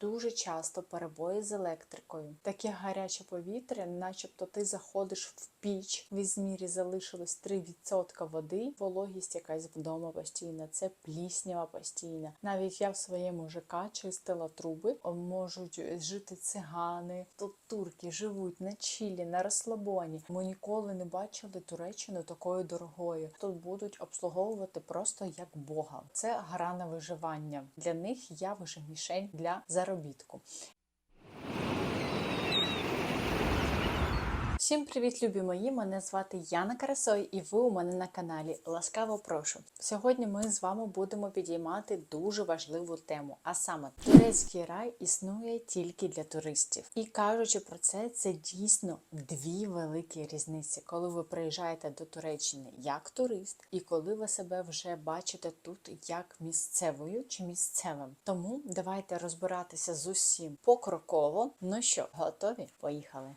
Дуже часто перебої з електрикою. Таке гаряче повітря, начебто ти заходиш в піч, в ізмірі залишилось 3% води, вологість якась вдома постійна, це пліснява постійна. Навіть я в своєму ЖК чистила труби, можуть жити цигани. Тут турки живуть на чілі, на розслабоні. Ми ніколи не бачили Туреччину такою дорогою. Тут будуть обслуговувати просто як Бога. Це гра на виживання. Для них я вже мішень для заробітку заробітку. Всім привіт, любі мої! Мене звати Яна Карасой, і ви у мене на каналі. Ласкаво прошу. Сьогодні ми з вами будемо підіймати дуже важливу тему. А саме, турецький рай існує тільки для туристів. І кажучи про це, це дійсно дві великі різниці, коли ви приїжджаєте до Туреччини як турист, і коли ви себе вже бачите тут як місцевою чи місцевим. Тому давайте розбиратися з усім покроково. Ну що, готові? Поїхали!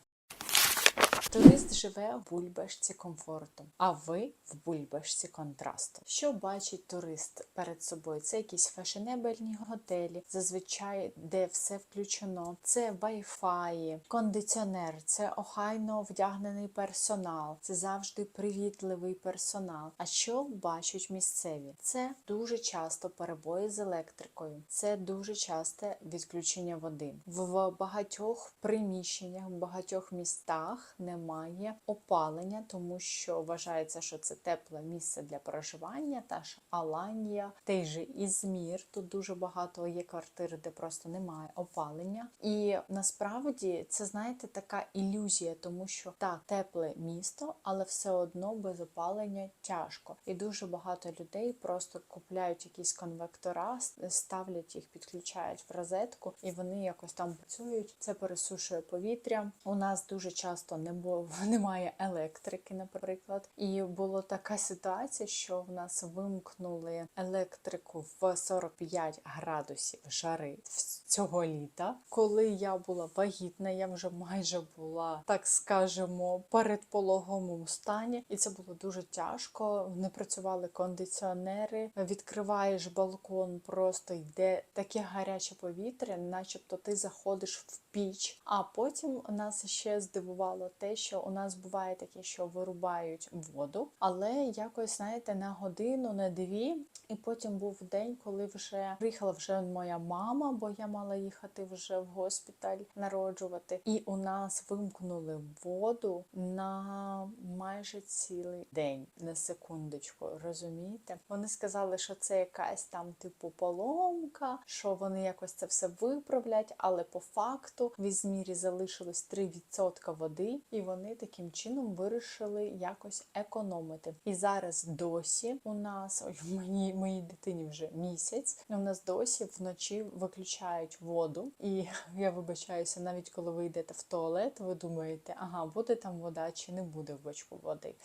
Живе в бульбашці комфорту, а ви в бульбашці контрасту. Що бачить турист перед собою? Це якісь фешенебельні готелі, зазвичай де все включено. Це Wi-Fi, кондиціонер, це охайно вдягнений персонал, це завжди привітливий персонал. А що бачать місцеві? Це дуже часто перебої з електрикою, це дуже часте відключення води. В багатьох приміщеннях, в багатьох містах немає опалення, тому що вважається, що це тепле місце для проживання. Та ж Аланія, той же Ізмір. Тут дуже багато є квартир, де просто немає опалення. І насправді це, знаєте, така ілюзія, тому що так, тепле місто, але все одно без опалення тяжко. І дуже багато людей просто купляють якісь конвектора, ставлять їх, підключають в розетку, і вони якось там працюють. Це пересушує повітря. У нас дуже часто не було немає електрики, наприклад. І була така ситуація, що в нас вимкнули електрику в 45 градусів жари цього літа. Коли я була вагітна, я вже майже була, так скажемо, передпологовому стані, і це було дуже тяжко. Не працювали кондиціонери. Відкриваєш балкон, просто йде таке гаряче повітря, начебто ти заходиш в піч. А потім нас ще здивувало те, що у нас буває таке, що вирубають воду, але якось знаєте на годину, на дві. І потім був день, коли вже приїхала вже моя мама, бо я мала їхати вже в госпіталь народжувати. І у нас вимкнули воду на майже цілий день, на секундочку, розумієте? Вони сказали, що це якась там типу поломка, що вони якось це все виправлять, але по факту в Ізмірі залишилось 3% води, і вони таким чином вирішили якось економити. І зараз досі у нас ой, мені моїй дитині вже місяць. У нас досі вночі виключають воду, і я вибачаюся, навіть коли ви йдете в туалет, ви думаєте, ага, буде там вода чи не буде в бачку води.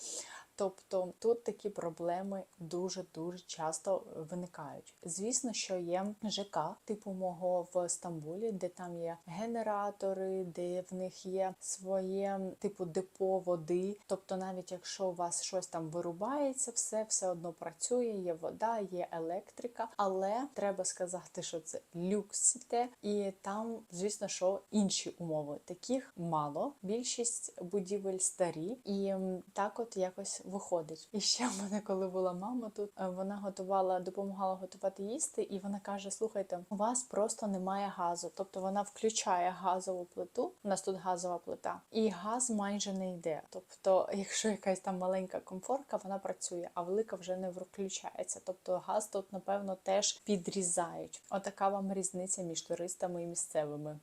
Тобто тут такі проблеми дуже-дуже часто виникають. Звісно, що є ЖК, типу мого в Стамбулі, де там є генератори, де в них є своє типу депо води. Тобто, навіть якщо у вас щось там вирубається, все все одно працює, є вода, є електрика, але треба сказати, що це люксите, і там, звісно, що інші умови. Таких мало. Більшість будівель старі, і так, от якось виходить. І ще в мене, коли була мама, тут е, вона готувала, допомагала готувати їсти, і вона каже: Слухайте, у вас просто немає газу. Тобто вона включає газову плиту. У нас тут газова плита, і газ майже не йде. Тобто, якщо якась там маленька комфорка, вона працює, а велика вже не включається. Тобто газ тут, напевно, теж підрізають. Отака вам різниця між туристами і місцевими.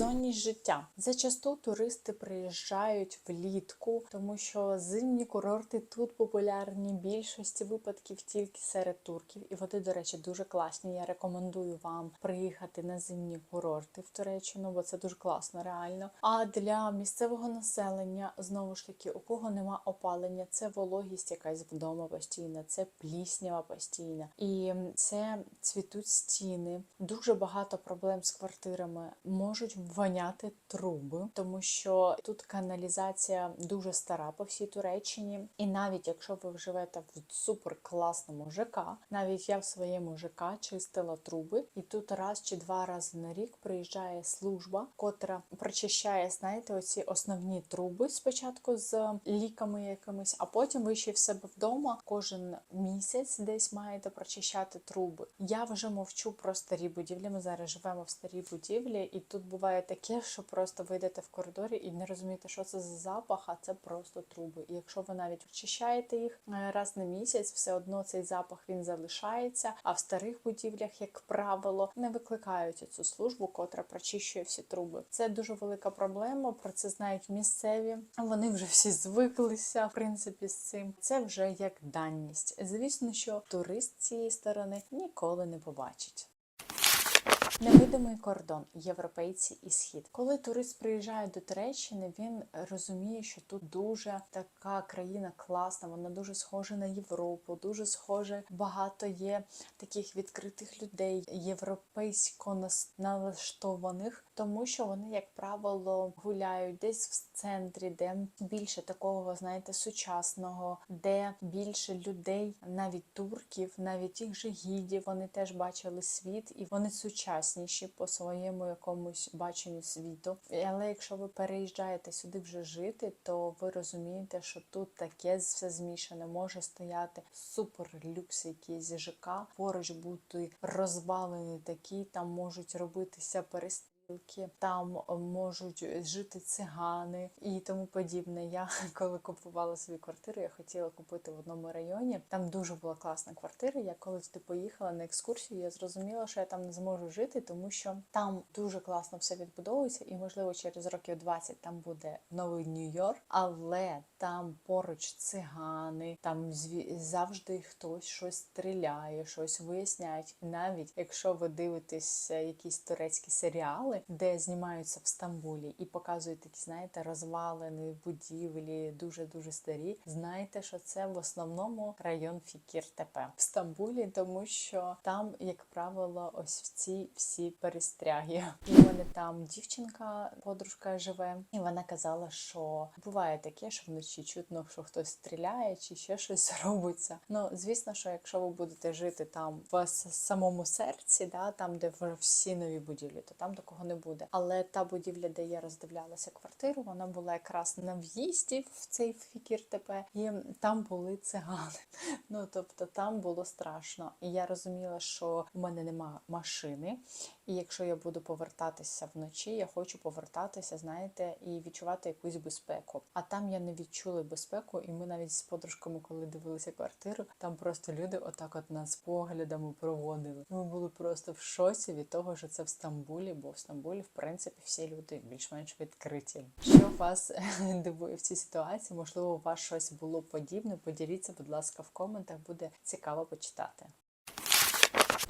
Сезонність життя. Зачасту туристи приїжджають влітку, тому що зимні курорти тут популярні більшості випадків тільки серед турків. І вони, до речі, дуже класні. Я рекомендую вам приїхати на зимні курорти в Туреччину, бо це дуже класно, реально. А для місцевого населення, знову ж таки, у кого нема опалення, це вологість якась вдома постійна, це пліснява постійна. І це цвітуть стіни, дуже багато проблем з квартирами. Можуть воняти труби, тому що тут каналізація дуже стара по всій Туреччині. І навіть якщо ви живете в супер класному ЖК, навіть я в своєму ЖК чистила труби, і тут раз чи два рази на рік приїжджає служба, котра прочищає, знаєте, оці основні труби спочатку з ліками якимись, а потім ви ще в себе вдома кожен місяць десь маєте прочищати труби. Я вже мовчу про старі будівлі. Ми зараз живемо в старій будівлі, і тут буває таке, що просто ви йдете в коридорі і не розумієте, що це за запах, а це просто труби. І якщо ви навіть очищаєте їх е, раз на місяць, все одно цей запах він залишається. А в старих будівлях, як правило, не викликають цю службу, котра прочищує всі труби. Це дуже велика проблема. Про це знають місцеві. Вони вже всі звиклися, в принципі, з цим. Це вже як даність. Звісно, що турист цієї сторони ніколи не побачить. Невидимий кордон європейці і схід. Коли турист приїжджає до Туреччини, він розуміє, що тут дуже така країна класна, вона дуже схожа на Європу, дуже схоже багато є таких відкритих людей, європейсько налаштованих, тому що вони, як правило, гуляють десь в центрі, де більше такого, знаєте, сучасного, де більше людей, навіть турків, навіть тих же гідів, вони теж бачили світ і вони сучасніші по своєму якомусь баченню світу. Але якщо ви переїжджаєте сюди вже жити, то ви розумієте, що тут таке все змішане. Може стояти супер люкс, якийсь ЖК, поруч бути розвалений такі, там можуть робитися перестрілки. Там можуть жити цигани і тому подібне. Я коли купувала свою квартиру, я хотіла купити в одному районі. Там дуже була класна квартира. Я коли туди поїхала на екскурсію, я зрозуміла, що я там не зможу жити, тому що там дуже класно все відбудовується, і можливо через років 20 там буде новий Нью-Йорк, але там поруч цигани, там завжди хтось щось стріляє, щось виясняють. Навіть якщо ви дивитесь е, якісь турецькі серіали, де знімаються в Стамбулі і показують такі, знаєте, розвалені будівлі, дуже дуже старі. Знайте, що це в основному район Фікір-Тепе в Стамбулі, тому що там, як правило, ось ці всі перестряги. І в мене там дівчинка, подружка живе, і вона казала, що буває таке, що вночі чутно, що хтось стріляє чи ще щось робиться. Ну звісно, що якщо ви будете жити там в самому серці, да, там де всі нові будівлі, то там такого не буде. Але та будівля, де я роздивлялася квартиру, вона була якраз на в'їзді в цей фікір ТП, і там були цигани. Ну тобто там було страшно. І я розуміла, що у мене нема машини. І якщо я буду повертатися вночі, я хочу повертатися, знаєте, і відчувати якусь безпеку. А там я не відчула безпеку, і ми навіть з подружками, коли дивилися квартиру, там просто люди отак от нас поглядами проводили. Ми були просто в шоці від того, що це в Стамбулі, бо в Стамбулі, в принципі, всі люди більш-менш відкриті. Що вас дивує в цій ситуації? Можливо, у вас щось було подібне? Поділіться, будь ласка, в коментах, буде цікаво почитати.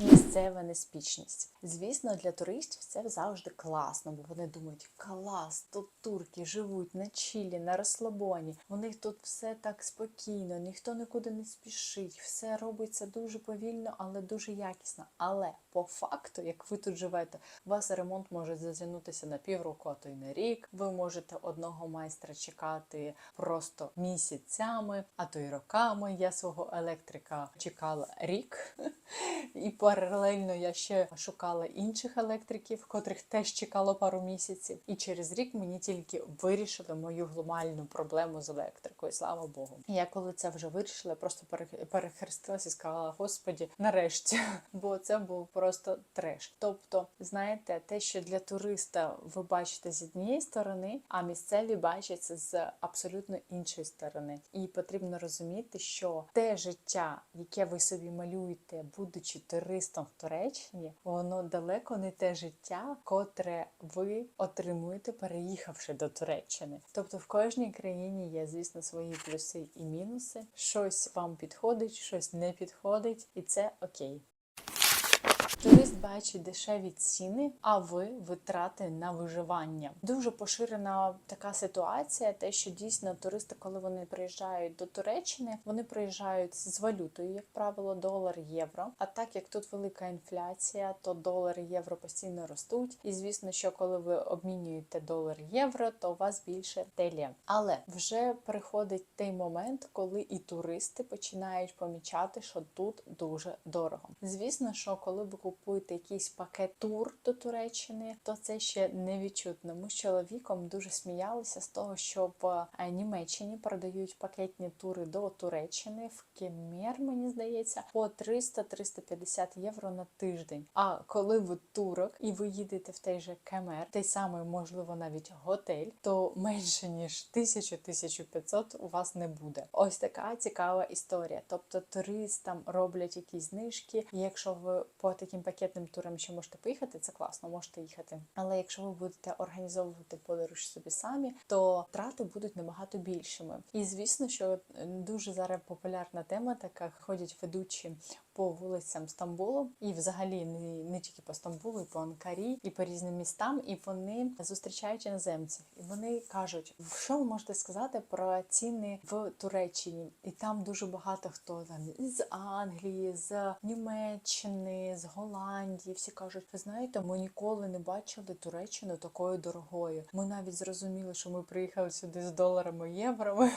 Місцева неспічність. Звісно, для туристів це завжди класно, бо вони думають, клас, тут турки живуть на чилі, на розслабоні. У них тут все так спокійно, ніхто нікуди не спішить, все робиться дуже повільно, але дуже якісно. Але по факту, як ви тут живете, у вас ремонт може затягнутися на півроку, а то й на рік. Ви можете одного майстра чекати просто місяцями, а то й роками. Я свого електрика чекала рік. І паралельно я ще шукала інших електриків, котрих теж чекало пару місяців. І через рік мені тільки вирішили мою глобальну проблему з електрикою. Слава Богу. Я коли це вже вирішила, просто перех- перехрестилася і сказала: Господі, нарешті, бо це був просто треш. Тобто, знаєте, те, що для туриста ви бачите з однієї сторони, а місцеві бачать це з абсолютно іншої сторони. І потрібно розуміти, що те життя, яке ви собі малюєте, будучи туристом в Туреччині, воно далеко не те життя, котре ви отримуєте, переїхавши до Туреччини. Тобто в кожній країні є, звісно, свої плюси і мінуси. Щось вам підходить, щось не підходить, і це окей. Турист бачить дешеві ціни, а ви витрати на виживання. Дуже поширена така ситуація, те, що дійсно туристи, коли вони приїжджають до Туреччини, вони приїжджають з валютою, як правило, долар, євро. А так як тут велика інфляція, то долар євро постійно ростуть. І звісно, що коли ви обмінюєте долар євро, то у вас більше телє. Але вже приходить той момент, коли і туристи починають помічати, що тут дуже дорого. Звісно, що коли ви купуєте якийсь пакет тур до Туреччини, то це ще не відчутно. Ми з чоловіком дуже сміялися з того, що в е, Німеччині продають пакетні тури до Туреччини в Кемер, мені здається, по 300-350 євро на тиждень. А коли ви турок і ви їдете в той же Кемер, той самий, можливо, навіть готель, то менше ніж 1000-1500 у вас не буде. Ось така цікава історія. Тобто туристам роблять якісь знижки. Якщо ви по таким пакетним турам ще можете поїхати, це класно, можете їхати. Але якщо ви будете організовувати подорож собі самі, то трати будуть набагато більшими. І звісно, що дуже зараз популярна тема, така ходять ведучі по вулицям Стамбулу, і взагалі не, не тільки по Стамбулу, і по Анкарі, і по різним містам. І вони зустрічають іноземців, і вони кажуть, що ви можете сказати про ціни в Туреччині? І там дуже багато хто там з Англії, з Німеччини, з Голландії. Всі кажуть, ви знаєте, ми ніколи не бачили Туреччину такою дорогою. Ми навіть зрозуміли, що ми приїхали сюди з доларами євро.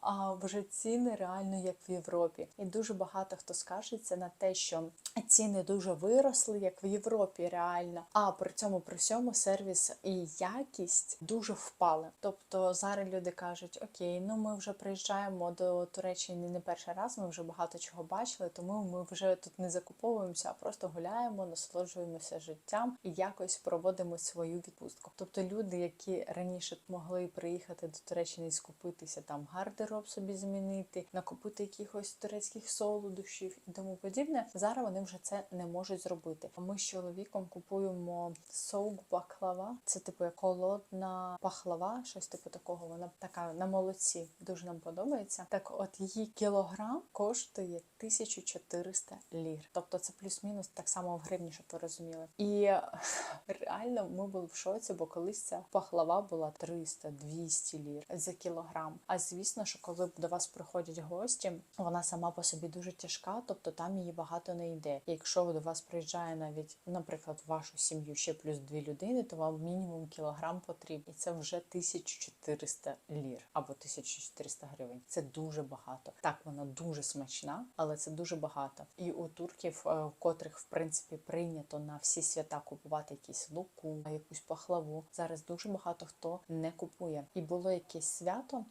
А вже ціни реально як в Європі, і дуже багато хто скажеться на те, що ціни дуже виросли, як в Європі, реально. А при цьому при всьому сервіс і якість дуже впали. Тобто зараз люди кажуть: Окей, ну ми вже приїжджаємо до Туреччини не перший раз. Ми вже багато чого бачили, тому ми вже тут не закуповуємося, а просто гуляємо, насолоджуємося життям і якось проводимо свою відпустку. Тобто люди, які раніше могли приїхати до Туреччини і скупитися там гардероб собі змінити, накупити якихось турецьких солодощів і тому подібне. Зараз вони вже це не можуть зробити. Ми з чоловіком купуємо соук баклава. Це типу як холодна пахлава, щось типу такого. Вона така на молоці. Дуже нам подобається. Так, от її кілограм коштує 1400 лір. Тобто це плюс-мінус так само в гривні, щоб ви розуміли. І реально ми були в шоці, бо колись ця пахлава була 300-200 лір за кілограм. А звісно, що коли до вас приходять гості, вона сама по собі дуже тяжка, тобто там її багато не йде. Якщо до вас приїжджає навіть, наприклад, в вашу сім'ю ще плюс дві людини, то вам мінімум кілограм потрібен. І це вже 1400 лір або 1400 гривень. Це дуже багато. Так, вона дуже смачна, але це дуже багато. І у турків, е, у котрих в принципі прийнято на всі свята купувати якісь луку, якусь пахлаву. Зараз дуже багато хто не купує. І було якесь свято.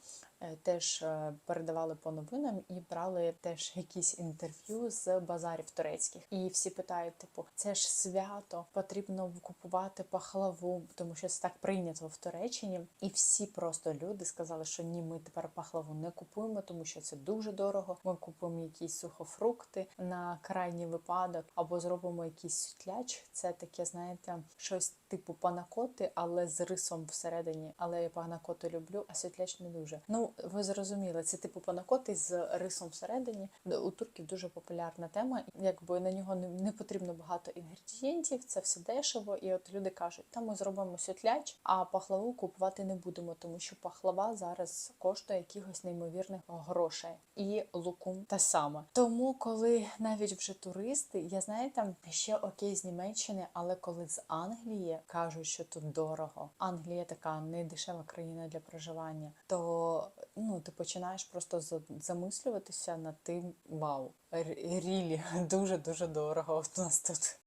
Е, Теж е, передавали по новинам і брали теж якісь інтерв'ю з базарів турецьких. І всі питають: типу, це ж свято, потрібно купувати пахлаву, тому що це так прийнято в Туреччині. І всі просто люди сказали, що ні, ми тепер пахлаву не купуємо, тому що це дуже дорого. Ми купуємо якісь сухофрукти на крайній випадок, або зробимо якийсь сутляч. Це таке, знаєте, щось типу панакоти, але з рисом всередині. Але я панакоту люблю, а сутляч не дуже. Ну ви зрозуміли, це типу панакоти з рисом всередині. У турків дуже популярна тема. Якби на нього не, потрібно багато інгредієнтів, це все дешево. І от люди кажуть, та ми зробимо сютляч, а пахлаву купувати не будемо, тому що пахлава зараз коштує якихось неймовірних грошей. І лукум те саме. Тому, коли навіть вже туристи, я знаєте, ще окей з Німеччини, але коли з Англії кажуть, що тут дорого, Англія така не дешева країна для проживання, то ну ти починаєш просто за- замислюватися над тим, вау, рілі дуже дуже дорого у нас тут.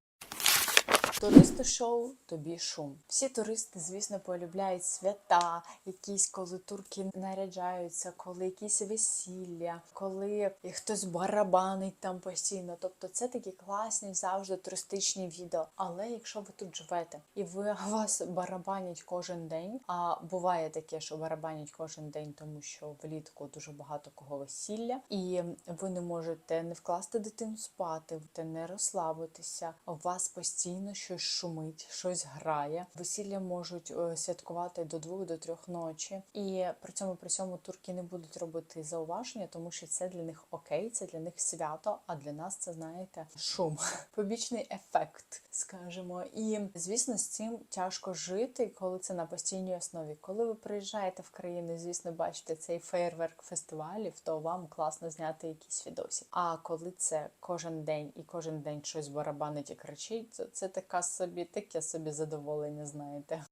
Туристи шоу тобі шум. Всі туристи, звісно, полюбляють свята, якісь коли турки наряджаються, коли якісь весілля, коли хтось барабанить там постійно. Тобто це такі класні завжди туристичні відео. Але якщо ви тут живете і ви вас барабанять кожен день, а буває таке, що барабанять кожен день, тому що влітку дуже багато кого весілля, і ви не можете не вкласти дитину спати, не розслабитися. У вас постійно щось шумить, щось грає. Весілля можуть е, святкувати до двох до трьох ночі, і при цьому при цьому турки не будуть робити зауваження, тому що це для них окей, це для них свято. А для нас це знаєте шум, побічний ефект, скажімо. І звісно, з цим тяжко жити, коли це на постійній основі. Коли ви приїжджаєте в країну, звісно, бачите цей фейерверк фестивалів, то вам класно зняти якісь відосі. А коли це кожен день і кожен день щось барабанить і кричить, то це така собі, таке собі задоволення, знаєте.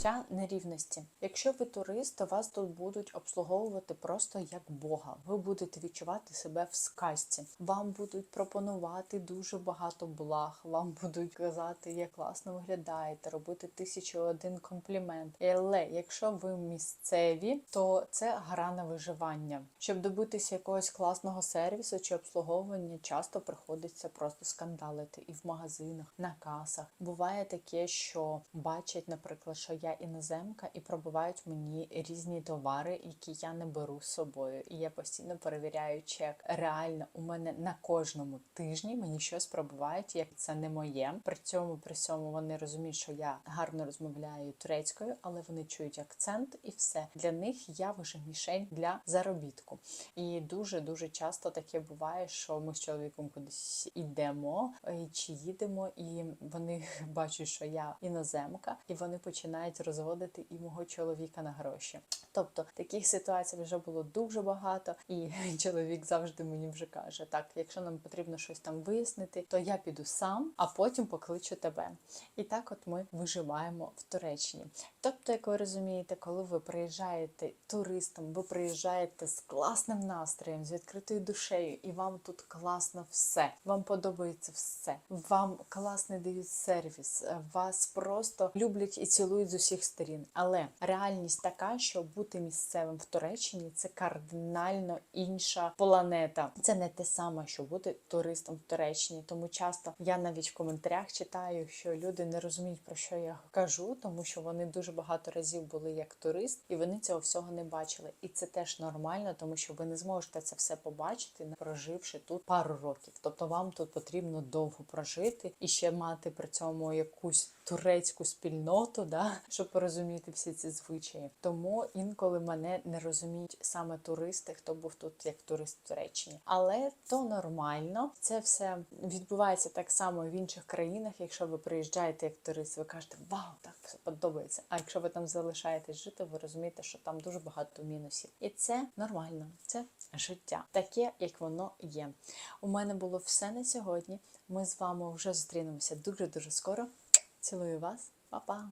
Відчуття нерівності. Якщо ви турист, то вас тут будуть обслуговувати просто як Бога. Ви будете відчувати себе в сказці. Вам будуть пропонувати дуже багато благ. Вам будуть казати, як класно виглядаєте, робити тисячу один комплімент. Але якщо ви місцеві, то це гра на виживання. Щоб добитися якогось класного сервісу чи обслуговування, часто приходиться просто скандалити і в магазинах, на касах. Буває таке, що бачать, наприклад, що я іноземка, і пробивають мені різні товари, які я не беру з собою. І я постійно перевіряю чек. Реально, у мене на кожному тижні мені щось пробивають, як це не моє. При цьому при цьому вони розуміють, що я гарно розмовляю турецькою, але вони чують акцент і все. Для них я вже мішень для заробітку. І дуже дуже часто таке буває, що ми з чоловіком кудись йдемо е, чи їдемо, і вони бачать, що я іноземка, і вони починають розводити і мого чоловіка на гроші. Тобто таких ситуацій вже було дуже багато, і чоловік завжди мені вже каже: так, якщо нам потрібно щось там вияснити, то я піду сам, а потім покличу тебе. І так, от ми виживаємо в Туреччині. Тобто, як ви розумієте, коли ви приїжджаєте туристом, ви приїжджаєте з класним настроєм, з відкритою душею, і вам тут класно все. Вам подобається все. Вам класний дають сервіс, вас просто люблять і цілують з усіх сторін. Але реальність така, що бути місцевим в Туреччині це кардинально інша планета. Це не те саме, що бути туристом в Туреччині. Тому часто я навіть в коментарях читаю, що люди не розуміють про що я кажу, тому що вони дуже багато разів були як турист, і вони цього всього не бачили. І це теж нормально, тому що ви не зможете це все побачити, проживши тут пару років. Тобто вам тут потрібно довго прожити і ще мати при цьому якусь турецьку спільноту, да, щоб порозуміти всі ці звичаї. Тому інколи мене не розуміють саме туристи, хто був тут як турист в Туреччині. Але то нормально. Це все відбувається так само в інших країнах. Якщо ви приїжджаєте як турист, ви кажете Вау, так все подобається. А якщо ви там залишаєтесь жити, ви розумієте, що там дуже багато мінусів. І це нормально, це життя, таке, як воно є. У мене було все на сьогодні. Ми з вами вже зустрінемося дуже дуже скоро. Цілую вас, Па-па!